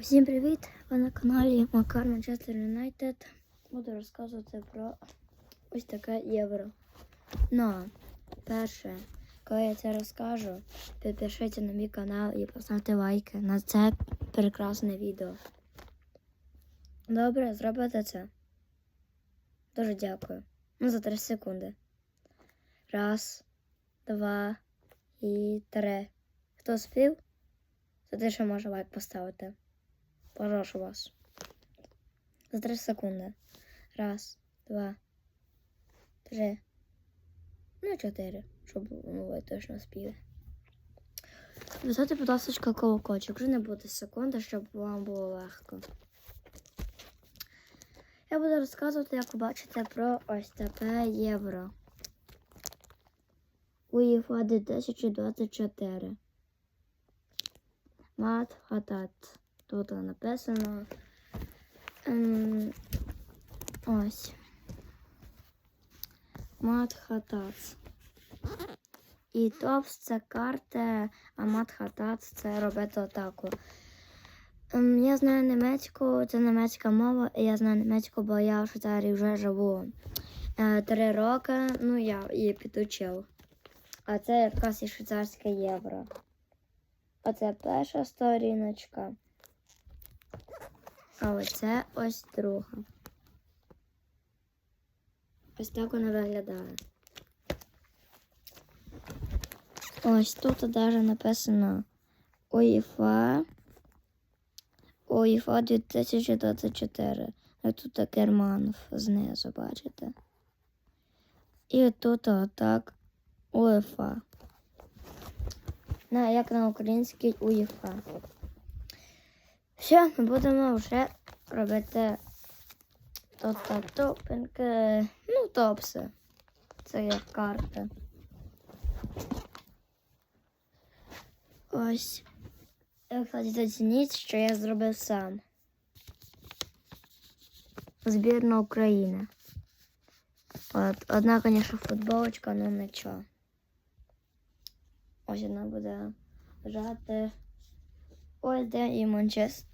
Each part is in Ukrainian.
Усім привіт! Ви на каналі Макар Манчестер Юнайтед. Буду розказувати про ось таке євро. Ну, перше, коли я це розкажу, підпишіться на мій канал і поставте лайки на це прекрасне відео. Добре, зробите це. Дуже дякую. Ну, за 3 секунди. Раз, два і три. Хто спів? То ти ще може лайк поставити. Прошу вас. За 3 секунди. Раз, два, три. Ну, чотири. Щоб ну, ви точно спіли. Висоти, будь ласка, колокольчик. Вже не буде секунди, щоб вам було легко. Я буду розказувати, як ви бачите, про ось таке євро. УЄФА 2024. Мат хатат. Тут написано. Ем, ось. Мат хатац. І топс це карта, а мат хатац це робити отаку. Ем, я знаю німецьку, це німецька мова, і я знаю німецьку, бо я в Швейцарії вже живу е, три роки. Ну, я її підучив. А це якраз і швейцарське євро. Оце перша сторіночка. А оце ось друга. Ось так вона виглядає. Ось тут навіть написано УЄФА. УЄФА 2024. А тут Керманов знизу, бачите? І тут отак УЄФА. На, як на українській УЄФА. Все, ми будемо вже робити тобто топинки, ну, топси. Це як карта. Ось. І, кстати, зацініть, що я зробив сам. Збірна України. От, одна, звісно, футболочка, але нічого. Ось вона буде лежати. Ось де і Манчестер.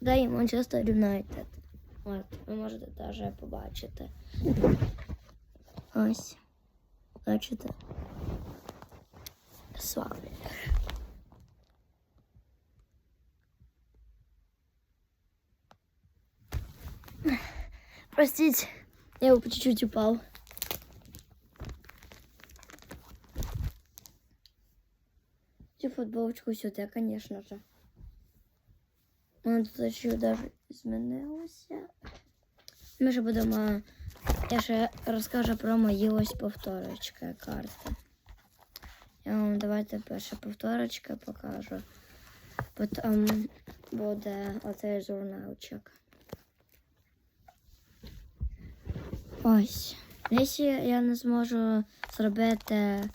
Де і Манчестер Юнайтед. От, ви можете теж побачити. Ось. Бачите? Славі. Простите, я по чуть-чуть упал. Цю футболочку сюди, конечно же. Вона тут даже змінилося. Ми ще будемо. Я ще розкажу про мої ось повторочки карти. Я вам давайте перша повторочка покажу. Потім буде оцей журналчик. Ось. Якщо я не зможу зробити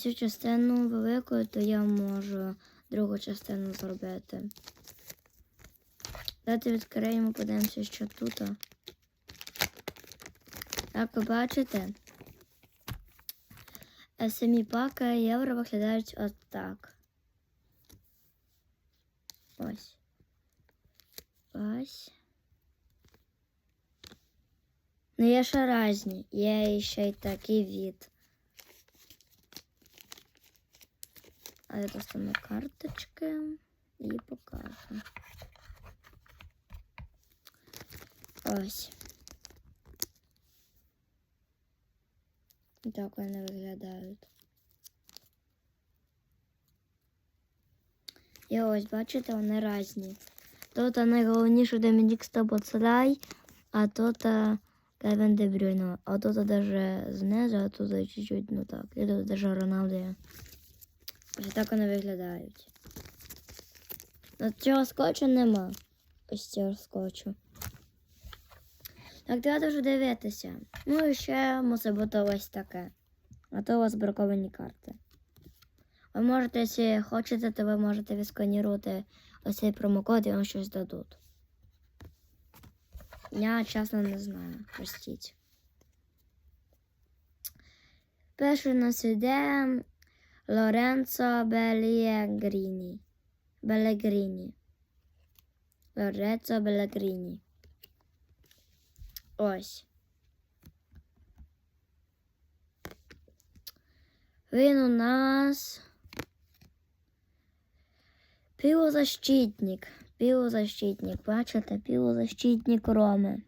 цю частину великою, то я можу другу частину зробити. Давайте відкриємо, подивимося, що тут. Як ви бачите, е, самі паки євро виглядають от так. Ось. Ось. Ну, є ще різні. Є ще й такий від. А я достану карточки і покажу. Ось. Так вони виглядають. І ось, бачите, вони різні. Тут найголовніше Домінік Стобоцелай, а тут Кевін Де Брюйно. А тут даже знизу, а тут чуть-чуть, ну так. І тут даже Роналдо. Ось так вони виглядають. Ну, цього скотчу нема. Ось цього скотчу. Так, давайте вже дивитися. Ну і ще мусить бути ось таке. А то у вас браковані карти. Ви можете, якщо хочете, то ви можете відсканірувати ось цей промокод і вам щось дадуть. Я чесно не знаю, простіть. Перший у нас йде Лоренцо Белігріні. Белегріні. Лорецо Белагріні. Ось. Він у нас півозащитник. Півозащитник. Бачите, півозащитник Роми.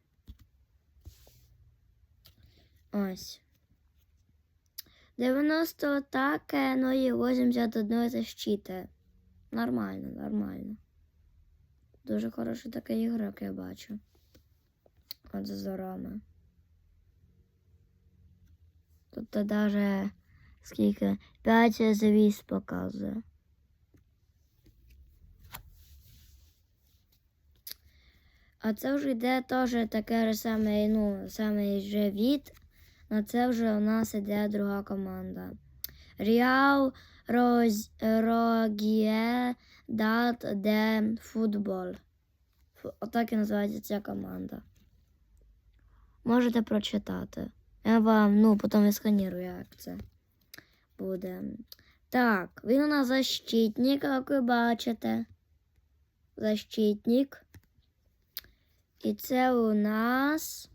Ось. 90 атаки, ну і 81 защити. Нормально, нормально. Дуже хороший такий ігрок, я бачу. От з Роми. Тут даже скільки? 5 завіс показує. А це вже йде теж таке саме, ну, саме же від. А це вже у нас іде друга команда. Ріал Роз... Рогіє Дат де Футбол. Отак і називається ця команда. Можете прочитати. Я вам, ну, потім я сканірую, як це буде. Так, він у нас защитник, як ви бачите. Защитник. І це у нас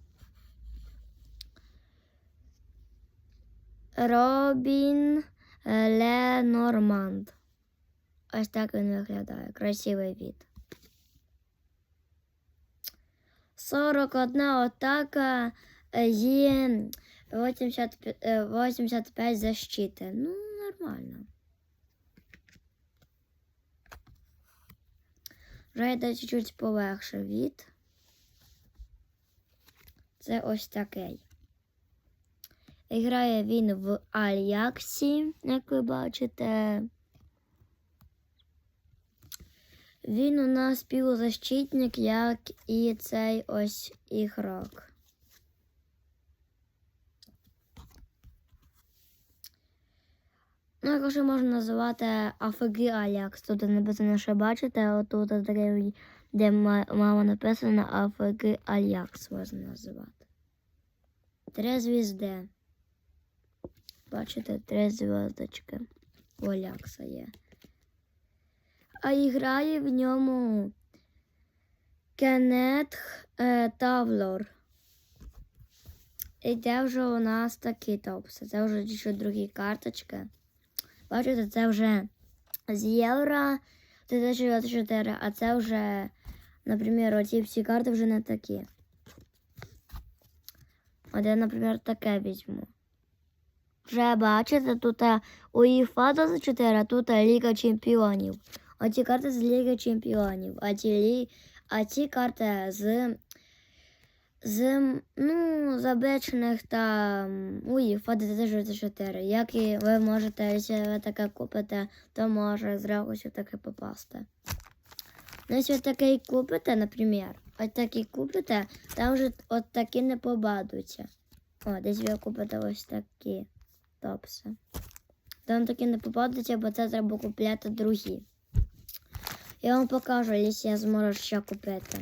Робін Ленорманд. Ось так він виглядає. Красивий від. 41 атака е, є 85, е, 85 защити. Ну, нормально. Вже йде чуть-чуть полегше від. Це ось такий. Грає він в Альяксі, як ви бачите. Він у нас півзащитник, як і цей ось ігрок. Ну, якось можна називати АФГ Аякс. Тут написано, що бачите, отут такий, де мама написана АФГ Аякс можна називати. Три звізди. Бачите, три зв'язочки у Алякса є. А і грає в ньому Кенет е, Тавлор. І де вже у нас такі топси. Це вже ще другі карточки. Бачите, це вже з Євро 2024, а це вже, наприклад, оці всі карти вже не такі. От я, наприклад, таке візьму. Вже бачите, тут УЄФА 24, а тут е, Ліга Чемпіонів. Оці карти з Ліги Чемпіонів, а лі- а ці карти з, з ну, забечених та УЄФА 24. Як і ви можете, якщо ви таке купите, то може зразу сюди таке попасти. Ну, якщо такий купите, наприклад, от такий купите, там вже от такі не побадуться. О, десь ви купите ось такі топси. Там такі не попадуться, бо це треба купляти другі. Я вам покажу, якщо я зможу ще купити.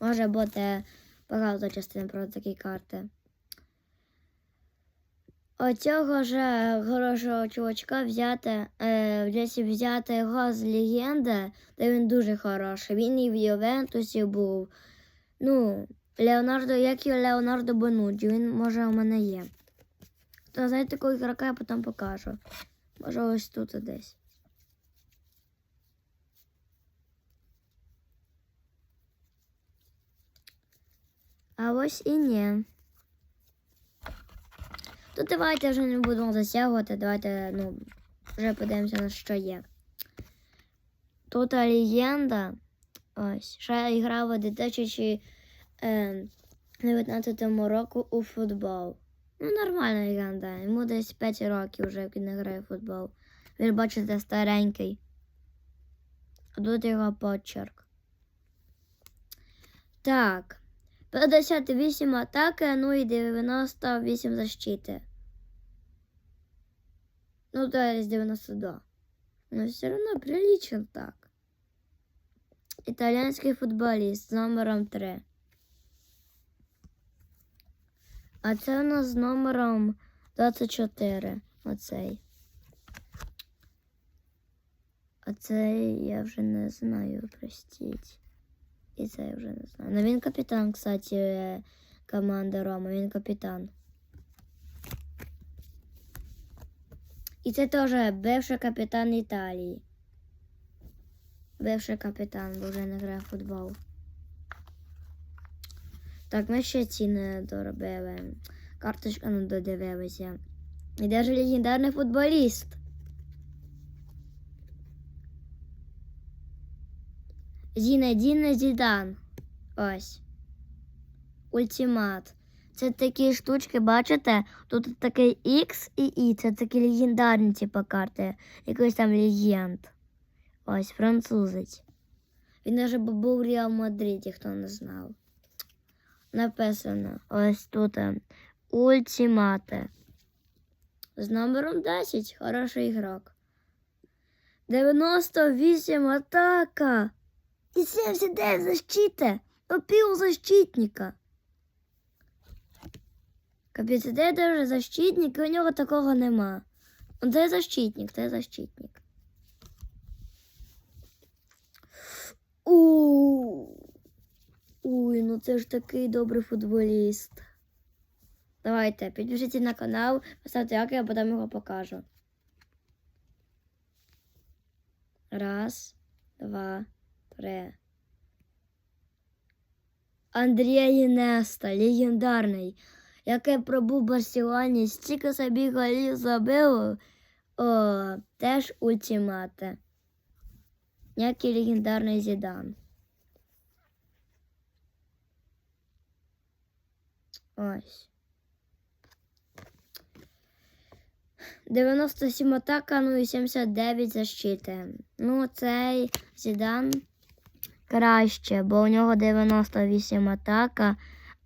Може бути багато частин про такі карти. Оцього ж хорошого чувачка взяти, е, якщо взяти його з легенди, то він дуже хороший. Він і в Ювентусі був. Ну, Леонардо, як і Леонардо Бонуджі, він може у мене є. То знаєте, такого ігрока я потім покажу. Може ось тут десь. А ось і ні. То давайте вже не будемо засягувати, давайте ну, вже подивимося на що є. Тут легенда. Ось. Ще грав у 2019 року у футбол. Ну, нормальна легенда. Йому десь 5 років вже як не грає в футбол. Він бачите старенький. А тут його почерк. Так. 58 атаки, ну і 98 защити. Ну, то есть 92. Но все равно прилично так. Італійський футболіст з номером 3. А це у нас з номером 24. Оцей. А цей я вже не знаю, простіть. І це я вже не знаю. Ну він капітан, кстати, команди Рома, він капітан. І це теж бивший капітан Італії. Бивший капітан, бо вже не грає в футбол. Так, ми ще ці не доробили. Карточка не додивилися. І ж легендарний футболіст? Зінедін Зідан. Ось. Ультимат. Це такі штучки, бачите? Тут такий X і І. Це такі легендарні, типу, карти. Якийсь там легенд. Ось, французець. Він навіть був у Реал Мадриді, хто не знав. Написано ось тут е, Ультимате. З номером 10. Хороший ігрок. 98 атака. І 79 защита. Опіл защитника. Капець, де защитник, і у нього такого нема. Ну, Де защитник, де защитник. У. Ой, ну це ж такий добрий футболіст. Давайте, підпишіться на канал, поставте лайк, я потім його покажу. Раз, два, три. Андрія Єнеста, легендарний, який пробув в Барселоні, стільки собі голів забив, о, теж ультимати. Який легендарний Зідан. Ось. 97 атака, ну і 79 защити. Ну, цей Зідан краще, бо у нього 98 атака,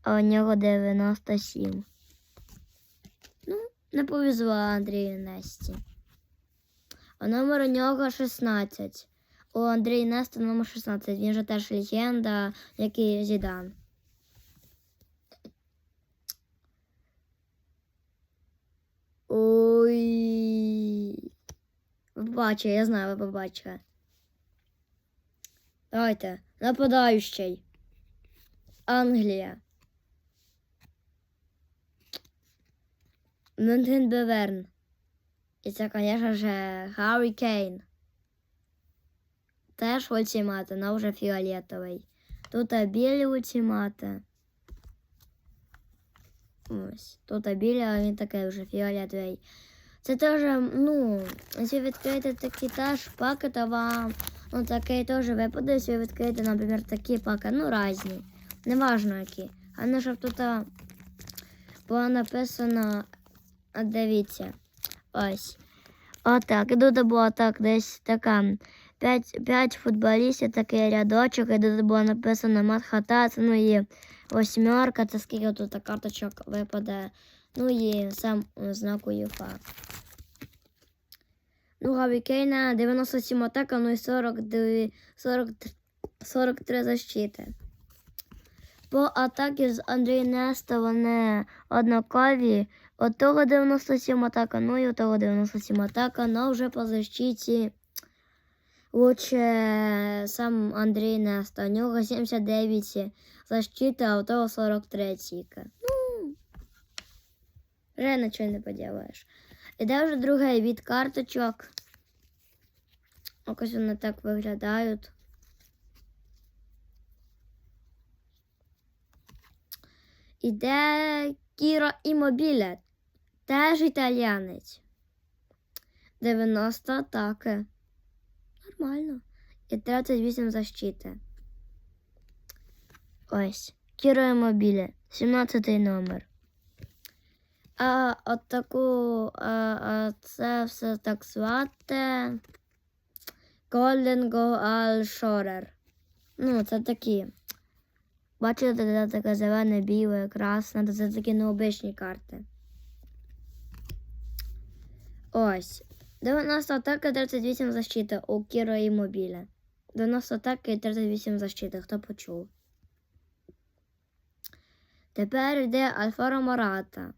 а у нього 97. Ну, не повезло Андрію Несті. А номер у нього 16. У Андрія Неста номер 16. Він же теж легенда, як і Зідан. Ой. Ви побачили, я знаю, ви побачили. Давайте. Нападаючий. Англія. Мюнхен Беверн. І це, звісно ж, Гаррі Кейн. Теж ультимати, але вже фіолетовий. Тут білі ультимати. Ось. Тут білі, а він такий вже фіолетовий. Це теж, ну, якщо відкрити такі теж паки, то вам ну, такий теж випаде, якщо відкрити, наприклад, такі паки, ну, різні. Неважно які. А не щоб тут було написано, дивіться, ось. Отак. І тут було так, десь така. П'ять, п'ять футболістів, такий рядочок, і тут було написано Матхатац, ну і восьмерка, це скільки тут карточок випаде. Ну і сам знак УЄФА. Ну, Гаві Кейна 97 атака, ну і 42, 40, 43 защити. По атаки з Андрій Неста вони однакові. От того 97 атака, ну і у того 97 атака, но вже по защиті лучше сам Андрій Неста. У нього 79 защита, а у того 43 тільки. Ну, вже нічого не поділаєш. Іде вже другий від карточок. Ось вони так виглядають. Іде Кіро Імобіле, теж італіянець. 90 атаки. Нормально. І 38 защити. Ось. Кіро Імобіле, 17 номер. А от таку, а, а це все так звати Goal Shorer. Ну, це такі. Бачите, де таке зелене, біле, красне, це такі необичні карти. Ось. 90 атака, 38 защита у Кіро і Мобіля. 90 атаки і 38 защита, хто почув. Тепер йде Альфаро Марата.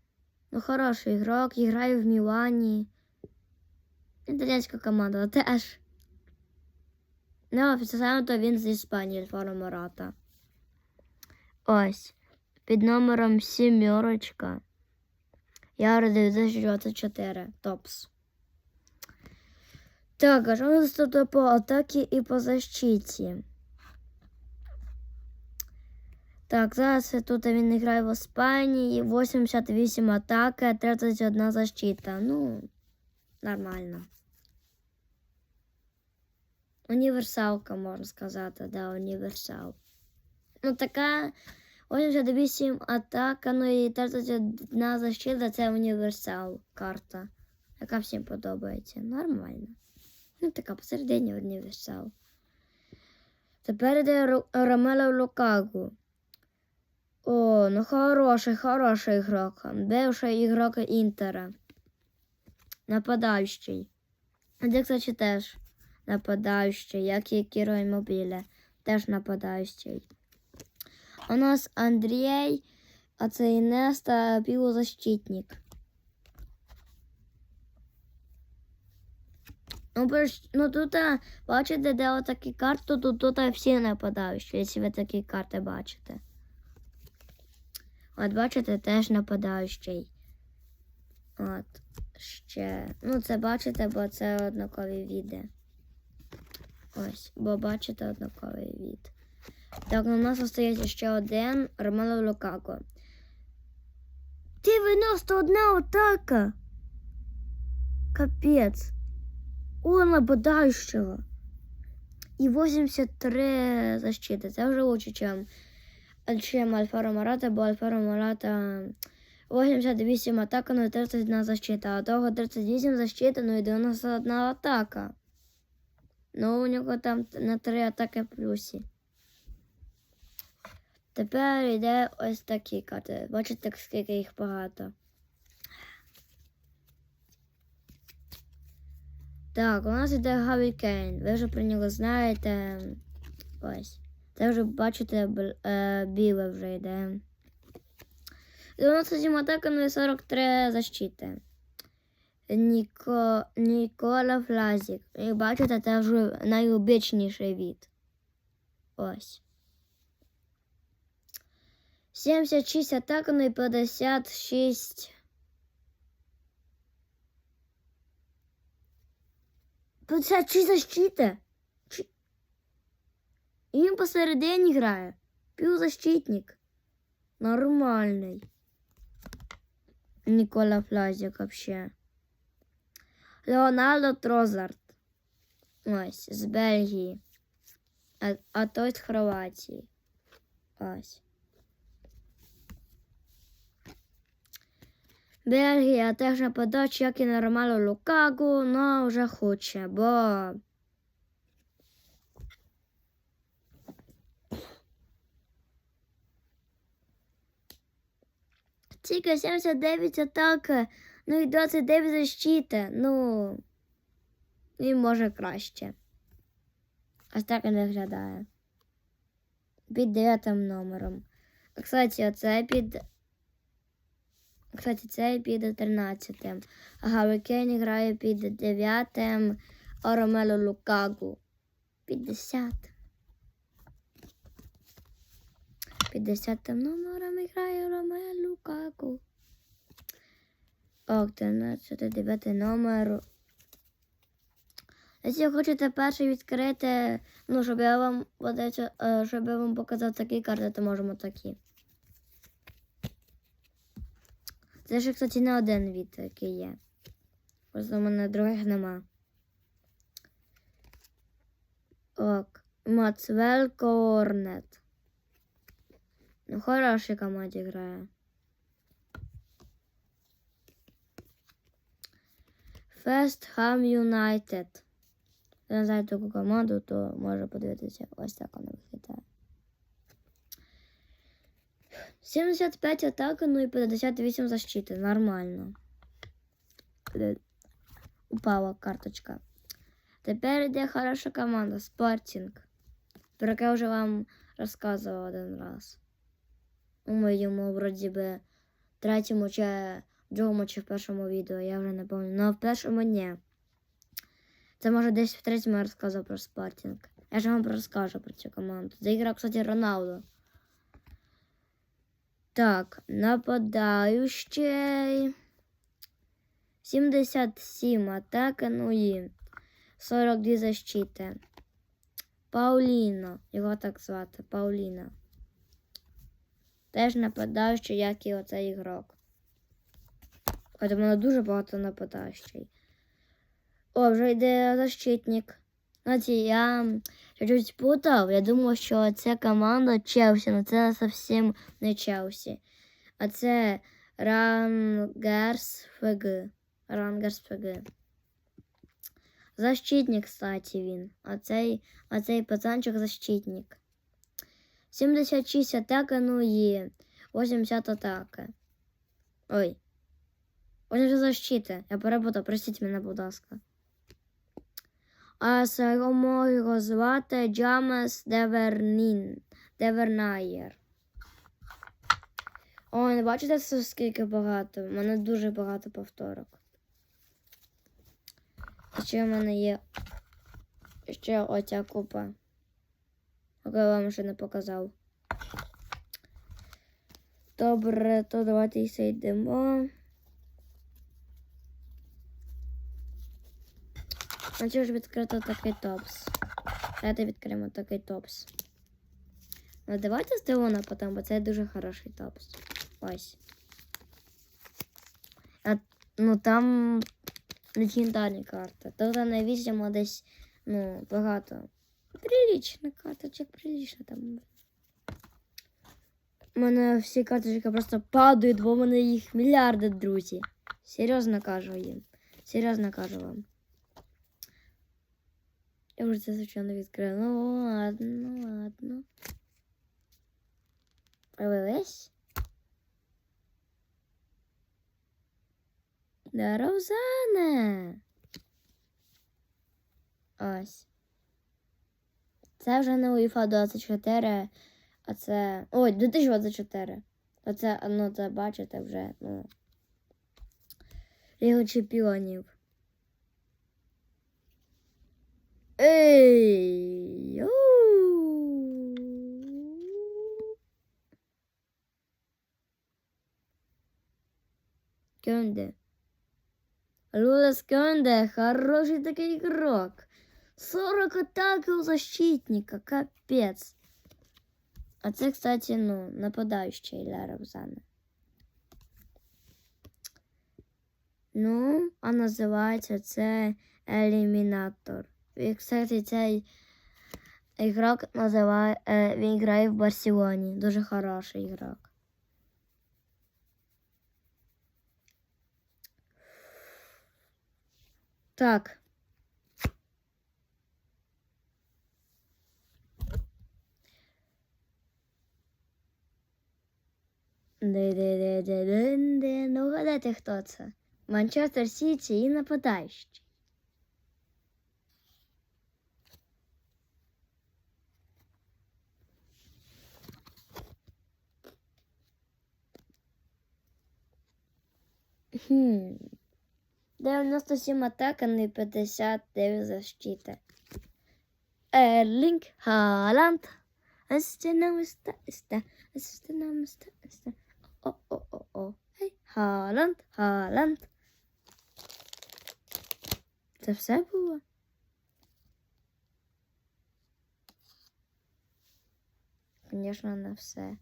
Ну, хороший ігрок, грає в Мілані. Італійська команда теж. Не офіційно, то він з Іспанії, Альфаро Марата. Ось. Під номером сімерочка. Євро 2024. Топс. Так, а що у нас тут по атаці і по защиті? Так, зараз тут він грає в Іспанії, 88 атаки, 31 защита. Ну, нормально. Універсалка, можна сказати, да, універсал. Ну, така 88 атака, ну і 31 защита це універсал карта, яка всім подобається. Нормально. Ну, така посередині універсал. Тепер йде Ро- Ромело Лукагу. О, ну хороший, хороший игрок. Бывший игрок Інтера. Нападаючий. Де, кстати, теж нападаючий, як і Кіро Іммобіле. Теж нападаючий. У нас Андрій, а це Інеста півзащитник. Ну, ну тут, бачите, де отакі карти, то тут всі нападаючі, якщо ви такі карти бачите. От бачите, теж нападаючий. От. Ще. Ну, це бачите, бо це однакові віди. Ось, бо бачите однаковий від. Так, у нас остається ще один Ромело Лукако. 91 атака. Капець. У нападаючого. І 83 защити. Це вже лучше, ніж чем Альфаро Марата, бо Альфаро Марата 88 атака, ну і 31 защита, а того 38 защита, ну і 91 атака. Ну, у нього там на 3 атаки плюсі. Тепер йде ось такі карти. Бачите, скільки їх багато. Так, у нас йде Гаві Кейн. Ви вже про нього знаєте. Ось. Це вже бачите, е, біле вже йде. 97 атака, ну і 43 защити. Ніко, Нікола Флазік. Як бачите, це вже найобичніший від. Ось. 76 атак, ну і 56. 56 защити. І він посередині грає. Півзащитник. Нормальний. Нікола Флазік вообще. Леонардо Трозард. Ось, з Бельгії. А, а той з Хорватії. Ось. Бельгія теж нападач, як і нормально Лукагу, но вже хоче, бо Тільки 79 атака, ну і 29 защита, ну і може краще. Ось так і не виглядає. Під 9 номером. Кстати, оце під. Кстати, це під 13. Гаррикейн грає під 9 а Ромело Лукагу. 50. Під 10 номером грає Ромело Лукагу. Ок, 13, 9 номер. Якщо хочете перший відкрити, ну, щоб я вам, водиться, е, щоб я вам показав такі карти, то можемо такі. Це ж, кстати, не один від, який є. Просто у мене других нема. Ок. Мацвел Корнет. Ну, хороший команді грає. Фест Хам Юнайтед. Не знаєте таку команду, то може подивитися. Ось так вона виглядає. 75 атаки, ну і 58 защити. Нормально. Упала карточка. Тепер йде хороша команда Спортінг. Про я вже вам розказував один раз. У моєму, вроді би, третьому чи другому чи в першому відео, я вже не пам'ятаю. Ну, в першому ні. Це може десь в третьому я розказував про Спортінг. Я ж вам розкажу про цю команду. Заіграв, кстати, Роналдо. Так, нападаючий. 77 атаки, ну і 42 защити. Пауліно, його так звати, Пауліна. Теж нападаючий, як і оцей ігрок. От у мене дуже багато нападаючий. О, вже йде защитник. Знаєте, я чуть путав. Я думав, що це команда Челсі, але це зовсім не Челсі. А це Рангерс ФГ. Рангерс ФГ. Защитник, кстати, він. А цей, а цей пацанчик защитник. 76 атаки, ну і 80 атаки. Ой. 80 защити. Я перепутав, простіть мене, будь ласка. А самого його звати Джамес Девернін. Девернаєр. Ой, не бачите, скільки багато? У мене дуже багато повторок. І ще в мене є ще оця купа. Яку я вам ще не показав. Добре, то давайте і йдемо. Хочу ж відкрити такий топс. Давайте відкриємо такий топс. Ну, давайте з Деона потім, бо це дуже хороший топс. Ось. А, ну там легендарні карти. Тут на візьмемо десь, ну, багато. Прилічна карточок, прилічна там. У мене всі карточки просто падають, бо в мене їх мільярди, друзі. Серйозно кажу їм. Серйозно кажу вам. Я вже це звичайно відкрила. Ну ладно, ну ладно. Провелись. Да, Розане. Ось. Це вже не УЄФА 24, а це. Ой, 2024. Оце, ну, це бачите вже, ну. Лігу чемпіонів. Ей! йоу! Кенде. Лулес Кенде, хороший такий игрок. 40 атаки у защитника, капец. А це, кстати, ну, нападаючий для Робзана. Ну, а називається це Елімінатор. І, кстати, цей ігрок називає, е, він грає в Барселоні. Дуже хороший ігрок. Так. Ну, гадайте, хто це? Манчестер Сіті і нападаючий. Хм. 97 атака, не 59 защита. Ерлінг Халанд. Еста, естена миста, еста. О-о-о-о. Ей, Халанд, Халанд. Це все було? Звісно, не все.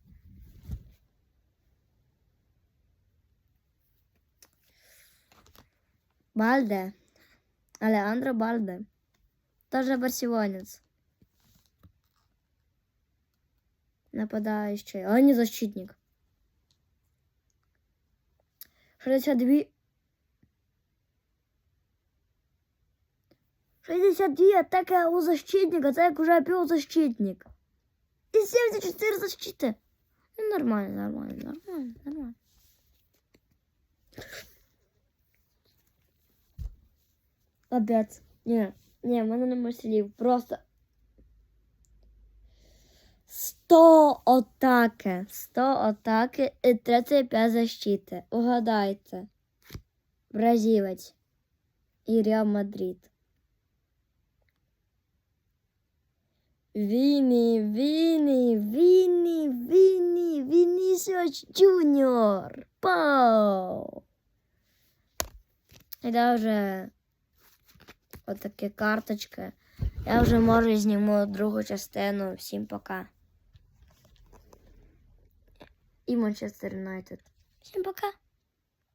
Бальде. Алеандро Бальде. Тоже барселонец. Нападающий. А не защитник. 62. 62 атаки у защитника. Це як уже півзащитник. І 74 защиты. Ну, нормально, нормально, нормально, нормально. Опять. Ні, ні, в мене нема слів. Просто 100 атаки. 100 атаки і 35 защити. Угадайте. Бразилець. І Реал Мадрид. Віні, Віні, Віні, Віні, Вінісіус Джуніор. Пау! І да вже отакі карточки. Я вже можу зніму другу частину. Всім пока. І Манчестер Юнайтед. Всім пока.